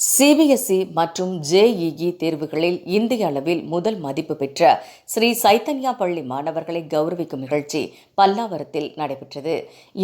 CBSE மற்றும் JEE தேர்வுகளில் இந்திய அளவில் முதல் மதிப்பு பெற்ற ஸ்ரீ சைத்தன்யா பள்ளி மாணவர்களை கௌரவிக்கும் நிகழ்ச்சி பல்லாவரத்தில் நடைபெற்றது.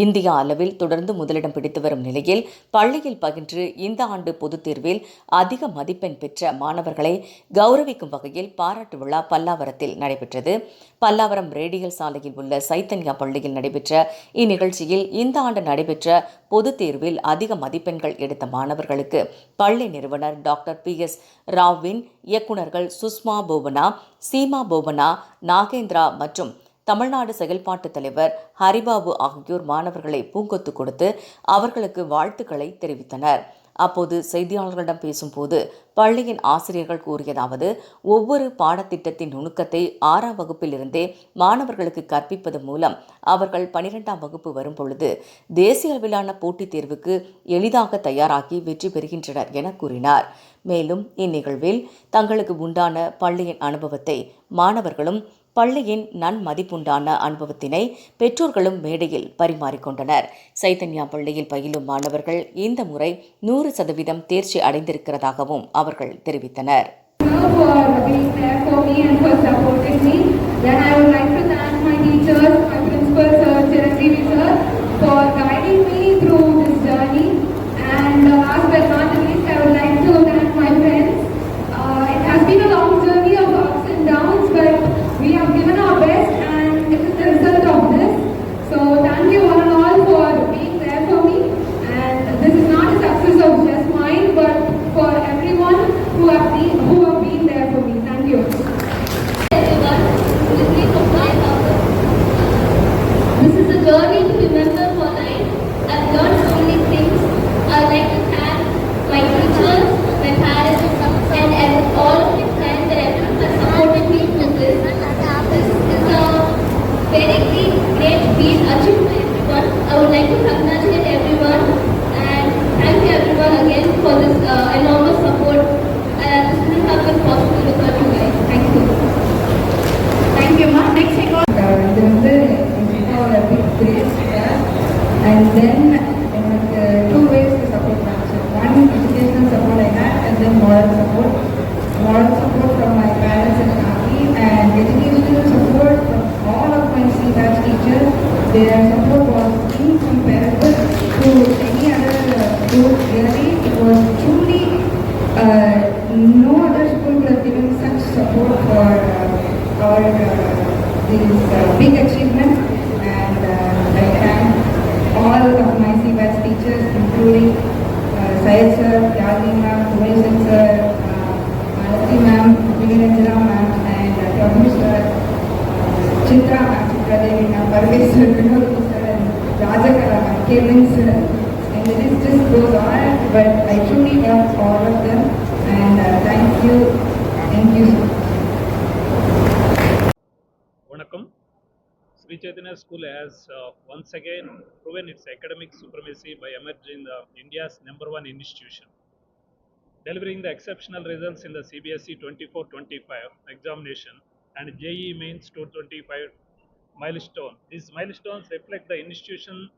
இந்தியா அளவில் தொடர்ந்து முதலிடம் பிடித்து வரும் நிலையில் பள்ளியில் பகின்று இந்த ஆண்டு பொதுத் தேர்வில் அதிக மதிப்பெண் பெற்ற மாணவர்களை கௌரவிக்கும் வகையில் பாராட்டு விழா பல்லாவரத்தில் நடைபெற்றது. பல்லாவரம் ரேடியல் சாலையில் உள்ள சைத்தன்யா பள்ளியில் நடைபெற்ற இந்நிகழ்ச்சியில் இந்த ஆண்டு நடைபெற்ற பொதுத் தேர்வில் அதிக மதிப்பெண்கள் எடுத்த மாணவர்களுக்கு பள்ளி நிறுவனர் டாக்டர் பி எஸ் ராவின் இயக்குநர்கள் சுஷ்மா போபனா சீமா போபனா நாகேந்திரா மற்றும் தமிழ்நாடு செயல்பாட்டுத் தலைவர் ஹரிபாபு ஆகியோர் மாணவர்களை பூங்கொத்து கொடுத்து அவர்களுக்கு வாழ்த்துக்களை தெரிவித்தனர். அப்போது செய்தியாளர்களிடம் பேசும்போது பள்ளியின் ஆசிரியர்கள் கூறியதாவது ஒவ்வொரு பாடத்திட்டத்தின் நுணுக்கத்தை ஆறாம் வகுப்பிலிருந்தே மாணவர்களுக்கு கற்பிப்பது மூலம் அவர்கள் பனிரெண்டாம் வகுப்பு வரும் பொழுது தேசிய அளவிலான போட்டித் தேர்வுக்கு எளிதாக தயாராகி வெற்றி பெறுகின்றனர் என கூறினார். மேலும் இந்நிகழ்வில் தங்களுக்கு உண்டான பள்ளியின் அனுபவத்தை மாணவர்களும் பள்ளியின் நன்மதிப்புண்டான அனுபவத்தினை பெற்றோர்களும் மேடையில் பரிமாறிக்கொண்டனர். சைத்தன்யா பள்ளியில் பயிலும் மாணவர்கள் இந்த முறை நூறு சதவீதம் தேர்ச்சி அடைந்திருக்கிறதாகவும் அவர்கள் தெரிவித்தனர். No other school could have given such support for uh, our uh, this uh, big achievement and uh, I thank all of my CBAS teachers including uh, Syed sir, Yagi ma'am, Kumaresan sir, uh, Malati ma'am, Viranjana ma'am and uh, Prabhu sir, uh, Chitra ma'am, Chitra Devi ma'am, Parvesh sir, Vinod sir and Rajakara ma'am, Kevin sir the list just goes on but I truly love all of them and uh, thank you, thank you so much. Sri Chaitanya School has uh, once again proven its academic supremacy by emerging the India's number one institution. Delivering the exceptional results in the CBSE 24-25 examination and JEE Mains 225 milestone. These milestones reflect the institution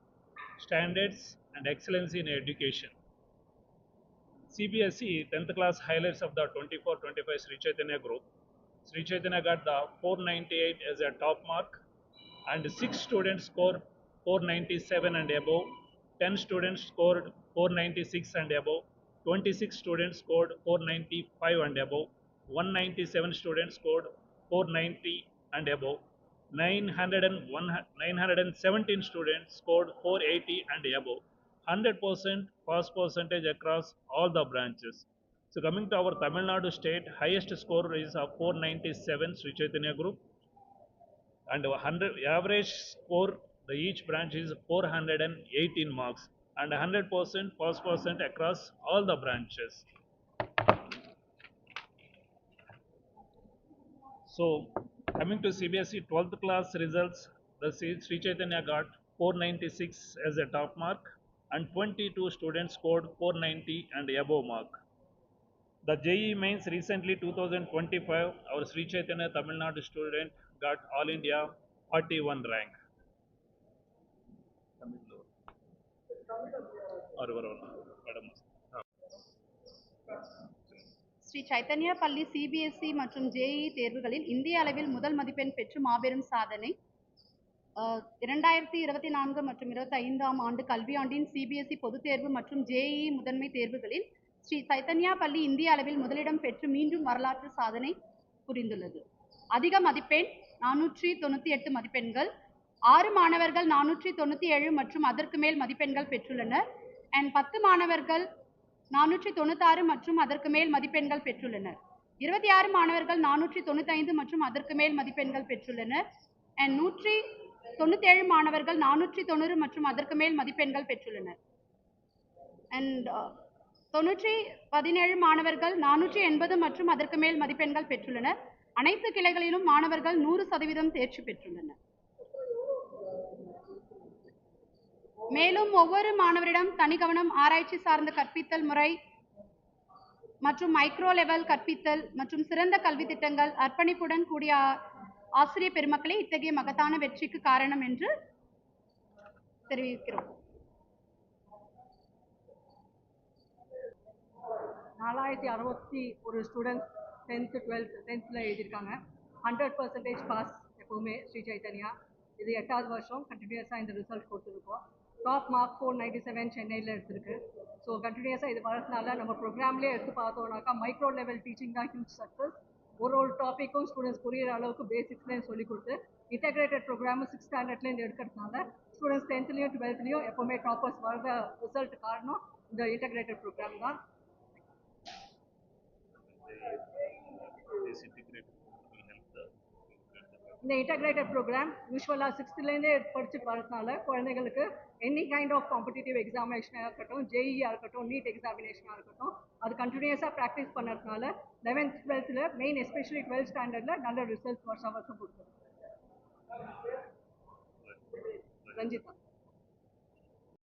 standards and excellence in education. CBSE 10th class highlights of the 24-25 Sri Chaitanya group. Sri Chaitanya got the 498 as a top mark and 6 students scored 497 and above, 10 students scored 496 and above, 26 students scored 495 and above, 197 students scored 490 and above, 901, 917 students scored 480 and above, 100% pass percentage across all the branches. So coming to our Tamil Nadu state, highest score is of 497 Sri Chaitanya group and 100 average score the each branch is 418 marks and 100% pass percent across all the branches. So Coming to CBSE 12th class results, the Sri Chaitanya got 496 as a top mark and 22 students scored 490 and above mark. The JE mains recently 2025, our Sri Chaitanya Tamil Nadu student got All India 41 rank. Sri Chaitanya பள்ளி CBSE மற்றும் JE தேர்வுகளில் இந்திய அளவில் முதல் மதிப்பெண் பெற்று மாபெரும் சாதனை. இரண்டாயிரத்தி இருபத்தி நான்கு மற்றும் இருபத்தி ஐந்தாம் ஆண்டு கல்வியாண்டின் சிபிஎஸ்இ பொதுத் தேர்வு மற்றும் ஜேஇ முதன்மை தேர்வுகளில் ஸ்ரீ சைத்தன்யா பள்ளி இந்திய அளவில் முதலிடம் பெற்று மீண்டும் வரலாற்று சாதனை புரிந்துள்ளது. அதிக மதிப்பெண் நானூற்றி தொண்ணூற்றி எட்டு மதிப்பெண்கள். ஆறு மாணவர்கள் நானூற்றி தொண்ணூற்றி ஏழு மற்றும் அதற்கு மேல் மதிப்பெண்கள் பெற்றுள்ளனர். அண்ட் பத்து மாணவர்கள் நானூற்றி தொண்ணூத்தாறு மற்றும் அதற்கு மேல் மதிப்பெண்கள் பெற்றுள்ளனர். இருபத்தி ஆறு மாணவர்கள் நானூற்றி தொண்ணூத்தைந்து மற்றும் அதற்கு மேல் மதிப்பெண்கள் பெற்றுள்ளனர். அண்ட் நூற்றி தொண்ணூத்தேழு மாணவர்கள் நானூற்றி தொண்ணூறு மற்றும் அதற்கு மேல் மதிப்பெண்கள் பெற்றுள்ளனர். அண்ட் uh, தொண்ணூற்றி பதினேழு மாணவர்கள் நானூற்றி எண்பது மற்றும் அதற்கு மேல் மதிப்பெண்கள் பெற்றுள்ளனர். அனைத்து கிளைகளிலும் மாணவர்கள் நூறு சதவீதம் தேர்ச்சி பெற்றுள்ளனர். மேலும் ஒவ்வொரு மாணவரிடம் தனி கவனம் ஆராய்ச்சி சார்ந்த கற்பித்தல் முறை மற்றும் மைக்ரோ லெவல் கற்பித்தல் மற்றும் சிறந்த கல்வி திட்டங்கள் அர்ப்பணிப்புடன் கூடிய ஆசிரியர் பெருமக்களே இத்தகைய மகத்தான வெற்றிக்கு காரணம் என்று தெரிவிக்கிறோம். நாலாயிரத்தி அறுபத்தி ஒரு ஸ்டூடெண்ட்ஸ் டென்த்து டுவெல்த் டென்த்தில் எழுதியிருக்காங்க. ஹண்ட்ரட் பர்சன்டேஜ் பாஸ் எப்போவுமே ஸ்ரீ சைத்தன்யா இது எட்டாவது வருஷம். கண்டினியூஸாக இந்த ரிசல்ட் கொடுத்துருக்கோம். Top mark four ninety seven சென்னையில் எடுத்திருக்கு ஸோ கண்டினியூஸாக இது வரதுனால நம்ம ப்ரோக்ராம்லேயே எடுத்து பார்த்தோம்னாக்கா மைக்ரோ லெவல் டீச்சிங் தான் ஹியூஜ் சக்ஸஸ் ஒரு ஒரு டாப்பிக்கும் ஸ்டூடெண்ட்ஸ் புரியிற அளவுக்கு பேசிக்ஸ்லேயும் சொல்லி கொடுத்து இன்டெகிரேட்டட் ப்ரோக்ராம் சிக்ஸ் ஸ்டாண்டர்ட்லேருந்து எடுக்கிறதுனால ஸ்டூடெண்ட்ஸ் டென்த்லேயும் டுவெல்த்லேயும் எப்போவுமே டாப்பர்ஸ் வரத ரிசல்ட் காரணம் இந்த இன்டெகிரேட்டட் ப்ரோக்ராம் தான். இந்த இன்டகிரேட்டட் ப்ரோக்ராம் யூஸ்வலாக சிக்ஸ்த்துலேருந்தே படித்து வரதுனால குழந்தைங்களுக்கு எனி கைண்ட் ஆஃப் காம்படிட்டிவ் எக்ஸாமினேஷனாக இருக்கட்டும் ஜேஇஆ இருக்கட்டும் நீட் எக்ஸாமினேஷனாக இருக்கட்டும் அது கண்டினியூஸாக ப்ராக்டிஸ் பண்ணுறதுனால லெவன்த் டுவெல்த்தில் மெயின் எஸ்பெஷலி டுவெல்த் ஸ்டாண்டர்டில் நல்ல ரிசல்ட்ஸ் வருஷம் வருஷம் கொடுத்துருக்கோம் ரஞ்சிதா.